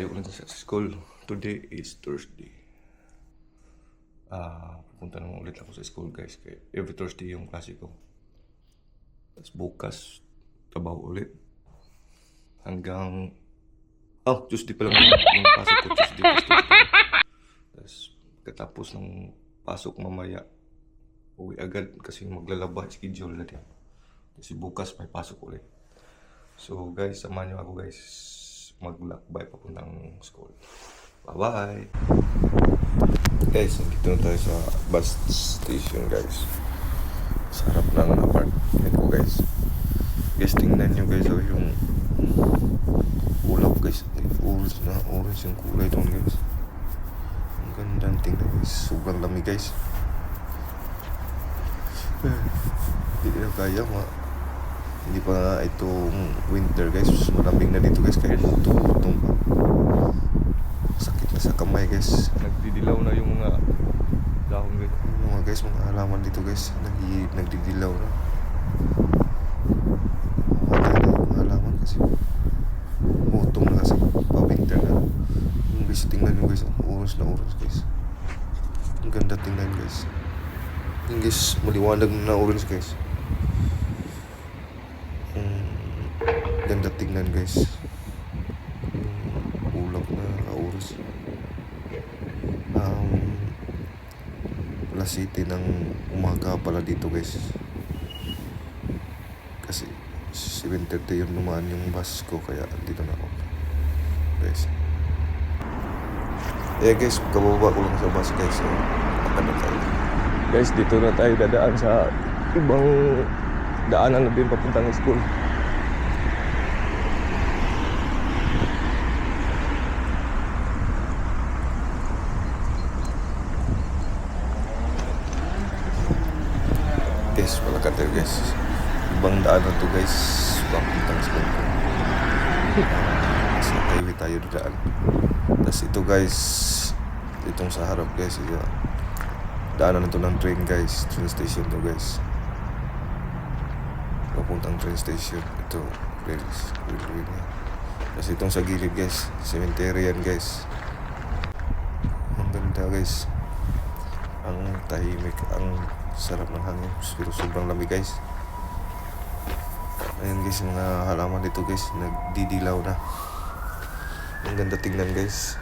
tayo ulit sa school. Today is Thursday. Ah, pupunta naman ulit ako sa school guys. Kaya every Thursday yung klase ko. Tapos bukas, trabaho ulit. Hanggang... Oh, Tuesday pa lang yung pasok ko. Tuesday, Tuesday. Tapos katapos ng pasok mamaya, uwi agad kasi maglalaba schedule na din. Kasi bukas may pasok ulit. So guys, samahan niyo ako guys maglakbay papuntang school. Bye-bye! Guys, nandito na tayo sa bus station guys. Sa harap ng apartment ko guys. Guys, tingnan nyo guys oh, yung ulap guys. Orange na orange yung kulay doon guys. Ang ganda tingnan guys. Sobrang lamig guys. Hindi na kaya ma hindi pa nga itong winter guys. Malamig na dito guys. Kaya tutong pa. Sakit na sa kamay guys. Nagdidilaw na yung mga dahon guys. Yung mga guys mga halaman dito guys. Nagdi, nagdidilaw na. Wala na yung mga halaman kasi utong na kasi pa winter na. Yung guys tingnan nyo guys. Oras na oras guys. Ang ganda tingnan guys. Yung guys maliwanag na orange guys Tingnan guys. Yung ulap na oras. Um, alas city ng umaga pala dito guys. Kasi 7.30 yung lumaan yung bus ko kaya dito na ako. Guys. Eh guys, kababa ko lang sa bus guys. So, na tayo. Guys, dito na tayo dadaan sa ibang daanan na din papuntang school. Guys, wala ka tayo guys. Ibang daanan to guys. Papuntang school ko. Sa highway tayo daan. Tapos ito guys, itong sa harap guys, ito, daanan ito ng train guys. Train station to guys papuntang train station. Ito, rails, railway na. Kasi itong sa gilid guys, cemetery yan guys. Ang ganda guys. Ang tahimik, ang sarap ng hangin. Pero sobrang lamig guys. Ayan guys, mga halaman dito guys, nagdidilaw na. Ang ganda tingnan guys.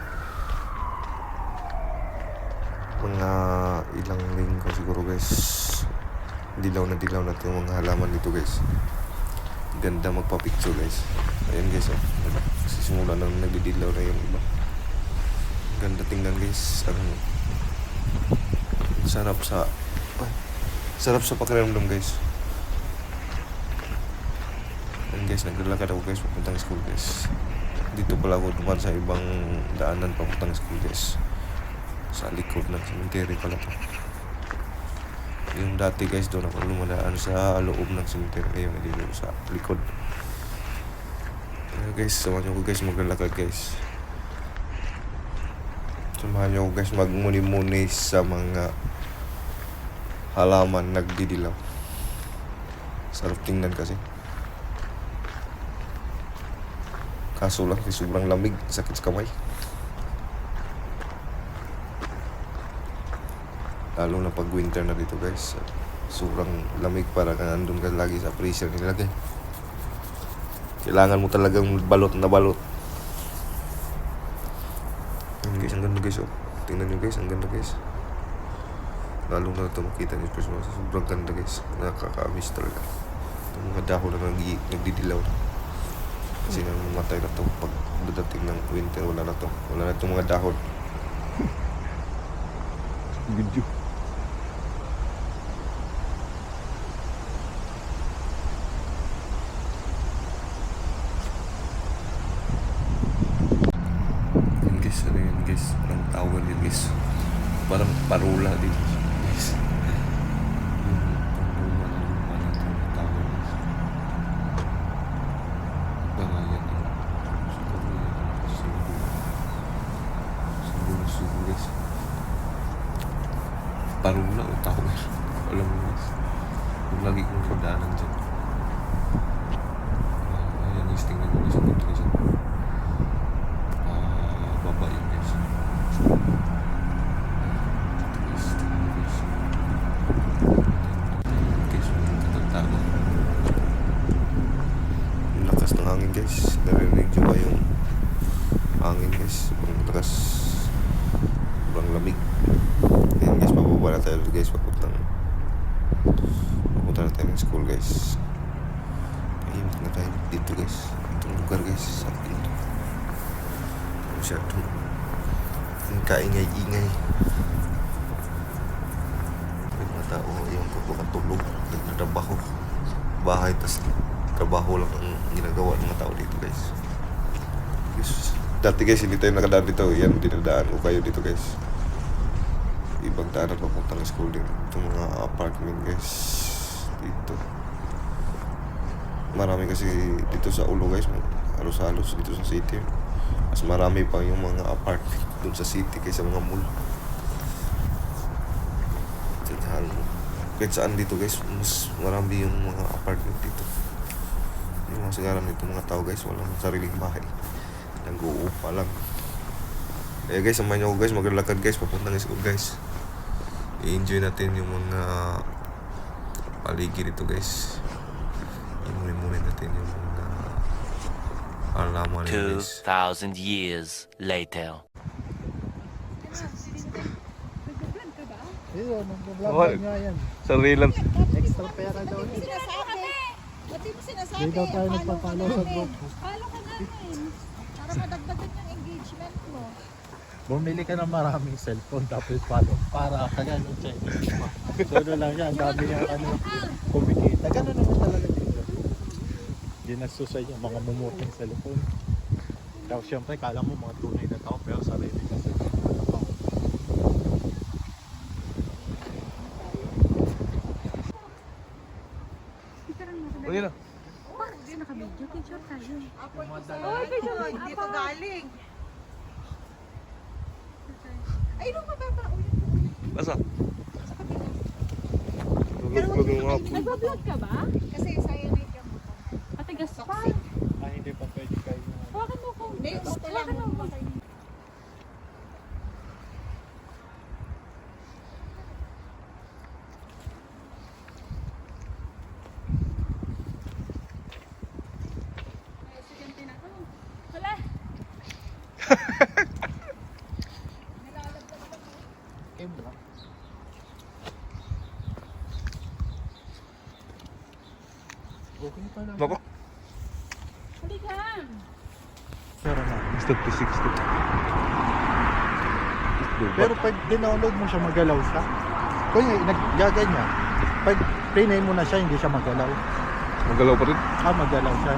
Mga ilang linggo siguro guys dilaw na dilaw na itong mga halaman dito guys ganda magpa-picture guys ayan guys oh sisimula na nagdidilaw na yung iba ganda tingnan guys ang sarap sa ay, sarap sa pakiramdam guys. Ayan guys naglalakad ako guys papuntang school guys. Dito pala ako duman sa ibang daanan papuntang school guys. Sa likod ng cemetery pala to. Yung dati guys doon ako lumadaan sa loob ng cemetery. Ngayon dito sa likod. Kaya guys samahan nyo ko guys maglalakad guys. Samahan nyo ko guys magmuni-muni sa mga halaman nagdidilaw. Sarap tingnan kasi. Kaso lang sobrang lamig sakit sa kamay. Lalo na pag winter na dito guys. Sobrang lamig para ka nandun ka lagi sa freezer nilagay. Kailangan mo talagang balot na balot. Ayun guys ang ganda guys oh. Tingnan nyo guys ang ganda guys lalo na ito makita nyo Christmas sobrang ganda guys. Nakaka-miss talaga. Itong mga dahon na nag nagdidilaw. Na kasi namamatay na to pag dadating ng winter wala na to. Wala na itong mga dahon. Video guys, ano yun guys? Ang tower yun guys. Parang parula din. Guys. Yung pangluma na luma na ito ng tower guys. Baka yan yun. Siguro yan. Siguro. Siguro, siguro guys. Parula o tower. Alam mo. Yung lagi kong padaanan dyan. Ah, Ayan guys, tingnan mo guys. Punta dyan. Ah, guys. Sobrang lakas. Sobrang lamig. Ayan guys, pababa na tayo guys. Papuntang papunta na tayo ng school guys. Tahimik na tayo dito guys. Itong lugar guys. Sa akin. Masyadong ang kaingay-ingay. May mga tao yung pagkakatulog. Nagtatrabaho. Bahay, tas trabaho lang ang ginagawa ng mga tao dito guys. Yes. Dati guys, hindi tayo nakadaan dito. Yan, dinadaan ko kayo dito guys. Ibang daanan papuntang school din. Itong mga apartment guys. Dito. Marami kasi dito sa ulo guys. Halos-halos dito sa city. Mas marami pa yung mga apartment dun sa city kaysa mga mall. Saan kahit saan dito guys, mas marami yung mga apartment dito. Yung mga sagaran dito mga tao guys, walang sariling bahay. Nag-uupa lang. Eh guys, samahan niyo ako guys, maglalakad guys, papunta ng school guys. I-enjoy natin yung mga paligid dito guys. Imuni-muni natin yung mga alaman nila guys. 2,000 years later. Ayun, nag-vlog nga yan. Sarilan. Extra pera daw. Sinasabi. Ba't di mo sinasabi? Hindi daw tayo Follow nagpa-follow ka sa namin. group. Follow ka namin. Para madagdagan yung engagement mo. Bumili ka ng maraming cellphone tapos follow para kagano check. So ano lang yan, dami niya ano, kumikita. Ganun naman talaga dito. Ginasusan yung mga mumuting cellphone. Tapos syempre, kala mo mga tunay na tao pero sarili kasi. Uy na. Dito galing. Ay, nung mababa. Basa. Tulog ko ng hapon. Nagbablog ka ba? Kasi cyanide yung buto. Patigas pa. Ah, hindi pa pwede kayo. Hawakan mo ko. Hindi. Hawakan mo. Wala. 60 to 60. Pero pag dinownload mo siya, magalaw siya. Kunya, naggaganyan. Pag pinay mo na siya, hindi siya magalaw. Magalaw pa rin? Ah, magalaw siya.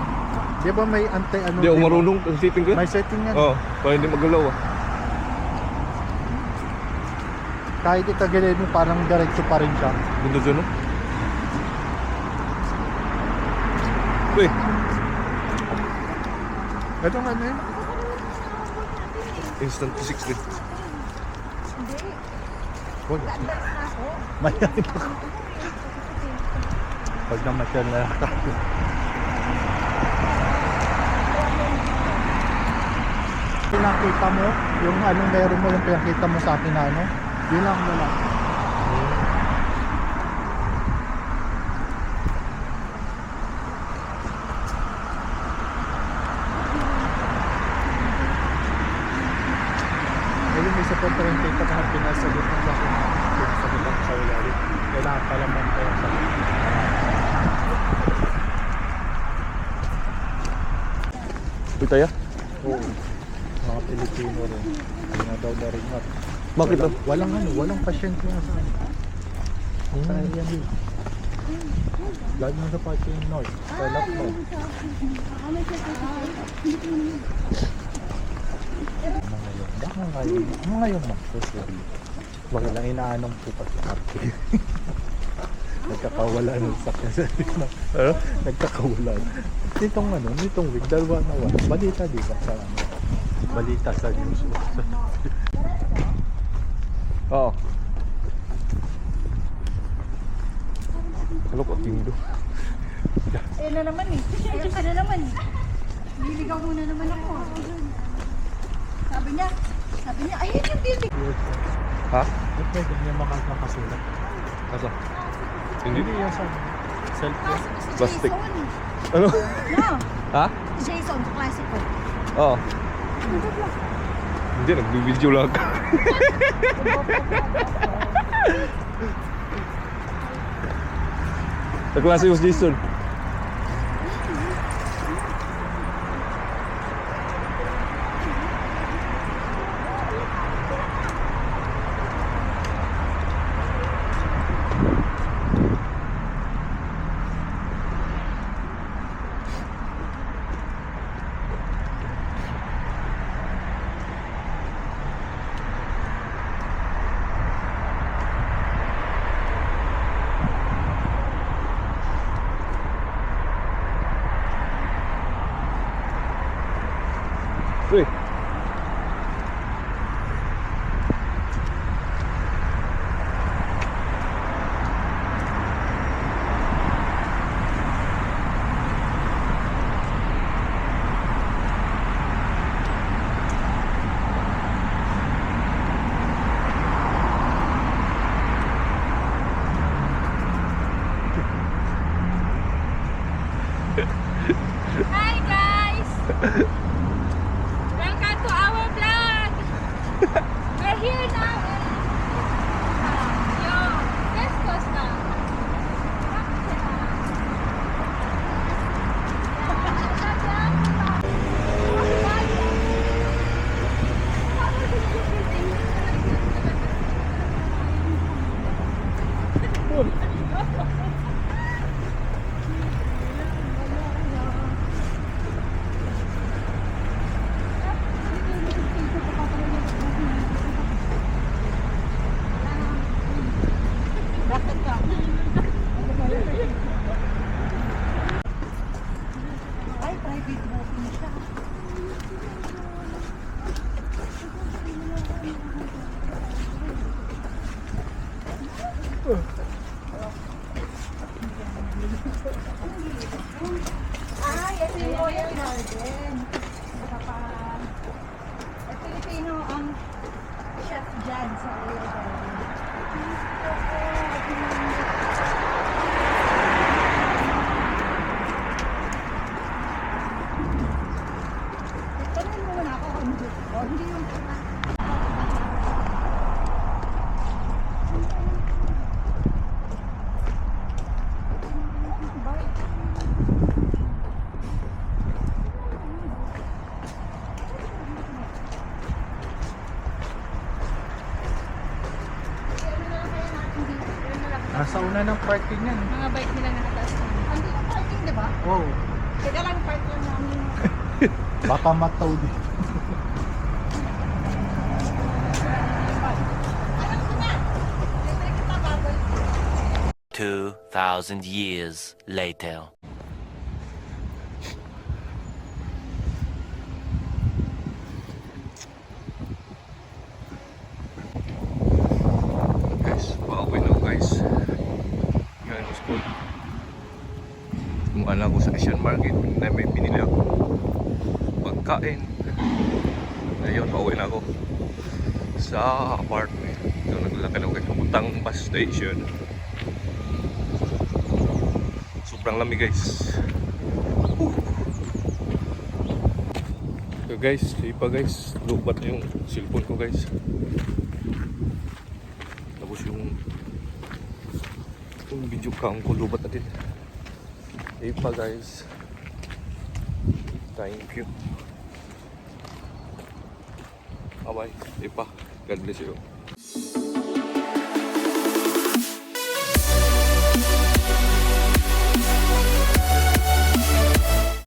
Di ba may anti ano? Di oh, ako marunong ang setting ko. May setting yan. Oo, oh, para hindi magalaw ah. Kahit itagilid mo, parang diretso pa rin siya. Ganda dyan no? Uy! Ito nga na yun instant 260. Hindi. Advance na ako. Pag namasyal na tayo. Pinakita mo, yung anong meron mo yung pinakita mo sa akin na ano, yun lang wala. Ayun, may support pa rin kita na pinasagot mo sa akin. Pinasagot ako sa ilalim. Kailangan pala man tayo sa Uy, tayo? Oo. Mga Pilipino rin. Hindi na daw na rin mat. Bakit Walang, walang ano, walang pasyente nga sa ano. Sa area nila. Lalo na sa Pachen North. Sa Lap North. Mga ngayon. Baka ngayon. Mga ngayon ma. Sorry. Baka lang inaanong po pa sa arte. Nagkakawala ng sakyan sa na. Ano? Nagkakawala. Nitong ano, nitong week, dalawa na wala. Balita di ba sa ano? Balita sa news. Oo. Ano ko, tindo? Ayun na naman eh. Ayun ka na naman eh. Niligaw mo na naman ako. Sabi niya, sabi niya, ayun yung building. Ha? Ba't pwede niya makakasulat? Asa? Hindi yan sa cellphone. Si Plastic. Ano? No, Ha? si Jason, klase ko. Oo. Hindi, nag-video lang ako. Sa klase yung Jason. Nasa una ng parking yan. Mga bike nila nakataas na. Andi yung parking, di ba? Wow. Teka lang, park lang namin. Baka mataw din. Two thousand years later. Guys, pauwi na ako guys. Ngayon ko school. Kumuha ako sa Asian Market na may pinili ako. Pagkain. Ngayon, pauwi na ako sa apartment. So, naglalakad ako guys. Papuntang bus station. Sobrang lamig guys. Whew. So guys, ipa guys. Lubat yung cellphone ko guys. Tapos yung yung video cam ko lubat natin. Ipa guys. Thank you. Bye bye. Ipa. God bless you.